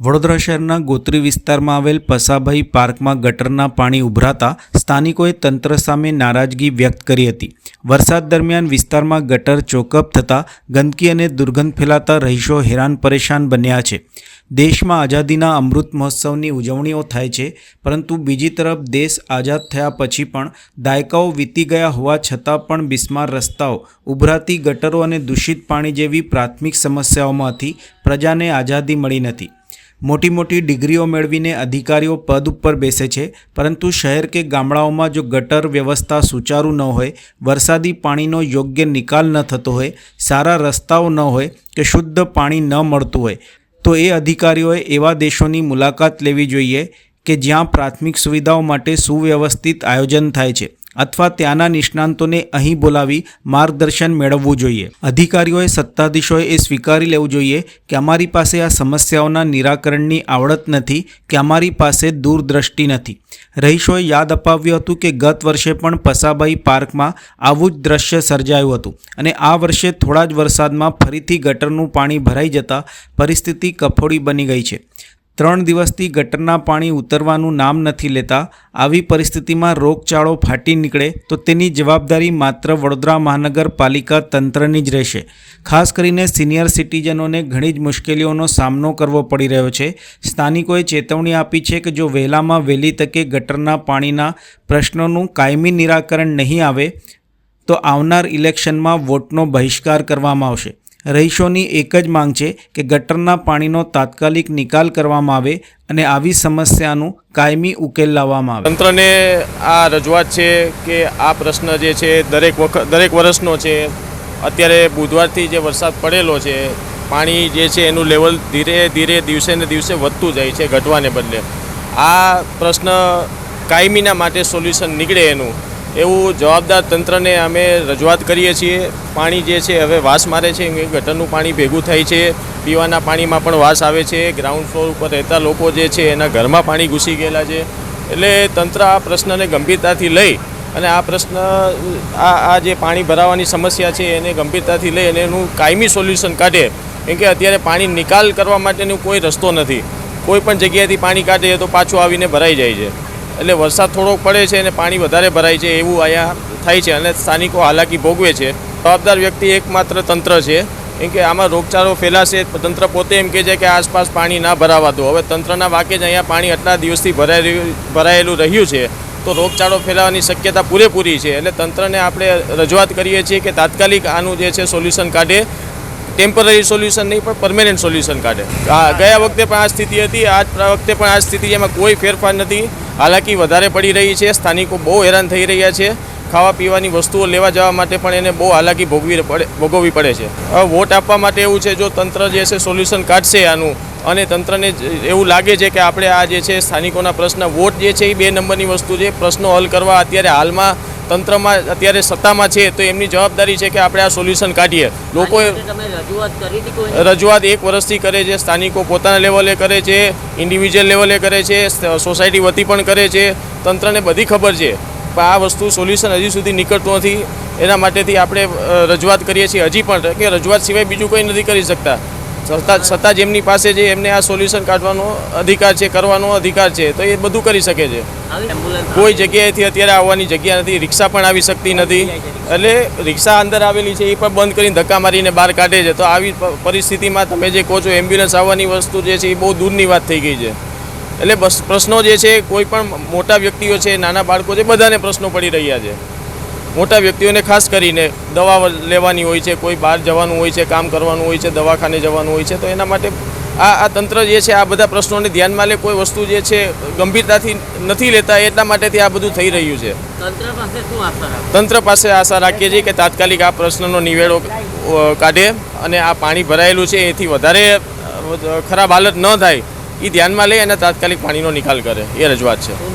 વડોદરા શહેરના ગોત્રી વિસ્તારમાં આવેલ પસાભાઈ પાર્કમાં ગટરના પાણી ઉભરાતા સ્થાનિકોએ તંત્ર સામે નારાજગી વ્યક્ત કરી હતી. વરસાદ દરમિયાન વિસ્તારમાં ગટર ચોકઅપ થતાં ગંદકી અને દુર્ગંધ ફેલાતા રહીશો હેરાન પરેશાન બન્યા છે. દેશમાં આઝાદીના અમૃત મહોત્સવની ઉજવણીઓ થાય છે, પરંતુ બીજી તરફ દેશ આઝાદ થયા પછી પણ દાયકાઓ વીતી ગયા હોવા છતાં પણ બિસ્માર રસ્તાઓ, ઉભરાતી ગટરો અને દૂષિત પાણી જેવી પ્રાથમિક સમસ્યાઓમાંથી પ્રજાને આઝાદી મળી નથી. મોટી મોટી ડિગ્રીઓ મેળવીને અધિકારીઓ પદ ઉપર બેસે છે, પરંતુ શહેર કે ગામડાઓમાં જો ગટર વ્યવસ્થા સુચારુ ન હોય, વરસાદી પાણીનો યોગ્ય નિકાલ ન થતો હોય, સારા રસ્તાઓ ન હોય કે શુદ્ધ પાણી ન મળતું હોય, તો એ અધિકારીઓએ એવા દેશોની મુલાકાત લેવી જોઈએ કે જ્યાં પ્રાથમિક સુવિધાઓ માટે સુવ્યવસ્થિત આયોજન થાય છે. અથવા ત્યાંના નિષ્ણાંતોને અહીં બોલાવી માર્ગદર્શન મેળવવું જોઈએ. અધિકારીઓએ, સત્તાધીશોએ એ સ્વીકારી લેવું જોઈએ કે અમારી પાસે આ સમસ્યાઓના નિરાકરણની આવડત નથી, કે અમારી પાસે દૂરદ્રષ્ટિ નથી. રહીશોએ યાદ અપાવ્યું હતું કે ગત વર્ષે પણ પસાબાઈ પાર્કમાં આવું જ દ્રશ્ય સર્જાયું હતું અને આ વર્ષે થોડા જ વરસાદમાં ફરીથી ગટરનું પાણી ભરાઈ જતાં પરિસ્થિતિ કફોડી બની ગઈ છે. ત્રણ દિવસથી ગટરના પાણી ઉતરવાનું નામ નથી લેતા, આવી પરિસ્થિતિમાં રોગચાળો ફાટી નીકળે તો તેની જવાબદારી માત્ર વડોદરા મહાનગરપાલિકા તંત્રની જ રહેશે. ખાસ કરીને સિનિયર સિટીઝનોને ઘણી જ મુશ્કેલીઓનો સામનો કરવો પડી રહ્યો છે. સ્થાનિકોએ ચેતવણી આપી છે કે જો વહેલામાં વહેલી તકે ગટરના પાણીના પ્રશ્નોનું કાયમી નિરાકરણ નહીં આવે, તો આવનાર ઇલેક્શનમાં વોટનો બહિષ્કાર કરવામાં આવશે. રહીશોની એક જ માંગ છે કે ગટરના પાણીનો તાત્કાલિક નિકાલ કરવામાં આવે અને આવી સમસ્યાનું કાયમી ઉકેલ લાવવામાં આવે. તંત્રને આ રજૂઆત છે કે આ પ્રશ્ન જે છે દરેક વખત દરેક વર્ષનો છે. અત્યારે બુધવારથી જે વરસાદ પડેલો છે, પાણી જે છે એનું લેવલ ધીરે ધીરે, દિવસે ને દિવસે વધતું જાય છે ઘટવાને બદલે. આ પ્રશ્ન કાયમીના માટે સોલ્યુશન નીકળે એનું. એવું જવાબદાર તંત્રને અમે રજૂઆત કરીએ છીએ. પાણી જે છે, હવે વાસ મારે છે ગટરનું પાણી ભેગું થાય છે. પીવાના પાણીમાં પણ વાસ આવે છે. ગ્રાઉન્ડ ફ્લોર ઉપર રહેતા લોકો જે છે, એના ઘરમાં પાણી ઘૂસી ગયેલા છે. એટલે તંત્ર આ પ્રશ્નને ગંભીરતાથી લઈ અને આ પ્રશ્ન, આ આ જે પાણી ભરાવાની સમસ્યા છે, એને ગંભીરતાથી લઈ અને એનું કાયમી સોલ્યુશન કાઢે. કેમ કે અત્યારે પાણી નિકાલ કરવા માટેનો કોઈ રસ્તો નથી. કોઈ પણ જગ્યાએથી પાણી કાઢે તો પાછું આવીને ભરાઈ જાય છે. એટલે વરસાદ થોડોક પડે છે અને પાણી વધારે ભરાય છે એવું અહીંયા થાય છે અને સ્થાનિકો હાલાકી ભોગવે છે. જવાબદાર વ્યક્તિ એકમાત્ર તંત્ર છે. કેમ કે આમાં રોગચાળો ફેલાશે તંત્ર પોતે એમ કહે છે કે આસપાસ પાણી ના ભરાવા દો. હવે તંત્રના વાકે જ અહીંયા પાણી આટલા દિવસથી ભરાઈ ભરાયેલું રહ્યું છે. તો રોગચાળો ફેલાવાની શક્યતા પૂરેપૂરી છે. એટલે તંત્રને આપણે રજૂઆત કરીએ છીએ કે તાત્કાલિક આનું જે છે સોલ્યુશન કાઢે. ટેમ્પરરી સોલ્યુશન નહીં, પણ પરમેનન્ટ સોલ્યુશન કાઢે. ગયા વખતે પણ આ સ્થિતિ હતી. આ વખતે પણ આ સ્થિતિ એમાં કોઈ ફેરફાર નથી. હાલાકી વધારે પડી રહી છે. સ્થાનિકો બહુ હેરાન થઈ રહ્યા છે. ખાવા પીવાની વસ્તુઓ લેવા જવા માટે પણ એને બહુ હાલાકી ભોગવી પડે, ભોગવવી પડે છે. વોટ આપવા માટે એવું છે, જો તંત્ર જે છે, સોલ્યુશન કાઢશે આનું અને તંત્રને એવું લાગે છે કે આપણે આ જે છે, સ્થાનિકોના પ્રશ્ન, વોટ જે છે, એ બે નંબરની વસ્તુ છે. પ્રશ્નો હલ કરવા અત્યારે હાલમાં તંત્રમાં અત્યારે સત્તામાં છે તો એમની જવાબદારી છે કે આપણે આ સોલ્યુશન કાઢીએ. લોકોએ કોઈ રજૂઆત એક વર્ષથી કરે છે સ્થાનિકો પોતાના લેવલે કરે છે ઇન્ડિવિજ્યુઅલ લેવલે કરે છે સોસાયટી વતી પણ કરે છે તંત્રને બધી ખબર છે. પણ આ વસ્તુ સોલ્યુશન હજી સુધી નીકળતું નથી. એના માટેથી આપણે રજૂઆત કરીએ છીએ. હજી પણ કે રજૂઆત સિવાય બીજું કંઈ નથી કરી શકતા. સત્તા સત્તા જેમની પાસે છે, એમને આ સોલ્યુશન કાઢવાનો અધિકાર છે, કરવાનો અધિકાર છે, તો એ બધું કરી શકે છે. કોઈ જગ્યાએથી અત્યારે આવવાની જગ્યા નથી, રિક્ષા પણ આવી શકતી નથી. એટલે રિક્ષા અંદર આવેલી છે, એ પણ બંધ કરીને ધક્કા મારીને બહાર કાઢે છે. તો આવી પરિસ્થિતિમાં તમે જે કહો છો એમ્બ્યુલન્સ આવવાની વસ્તુ જે છે, એ બહુ દૂરની વાત થઈ ગઈ છે. એટલે બસ, પ્રશ્નો જે છે, કોઈ પણ મોટા વ્યક્તિઓ છે, નાના બાળકો છે, બધાને પ્રશ્નો પડી રહ્યા છે. મોટા વ્યક્તિઓને ખાસ કરીને દવા લેવાની હોય છે કોઈ બહાર જવાનું હોય છે કામ કરવાનું હોય છે દવાખાને જવાનું હોય છે તો એના માટે આ આ તંત્ર જે છે આ બધા પ્રશ્નોને ધ્યાનમાં લે કોઈ વસ્તુ જે છે ગંભીરતાથી નથી લેતા એટલા માટેથી આ બધું થઈ રહ્યું છે. તંત્ર પાસે આશા તંત્ર પાસે આશા રાખીએ છીએ કે તાત્કાલિક આ પ્રશ્નનો નિવેડો કાઢે અને આ પાણી ભરાયેલું છે એથી વધારે ખરાબ હાલત ન થાય એ ધ્યાનમાં લઈ અને તાત્કાલિક પાણીનો નિકાલ કરે એ રજૂઆત છે.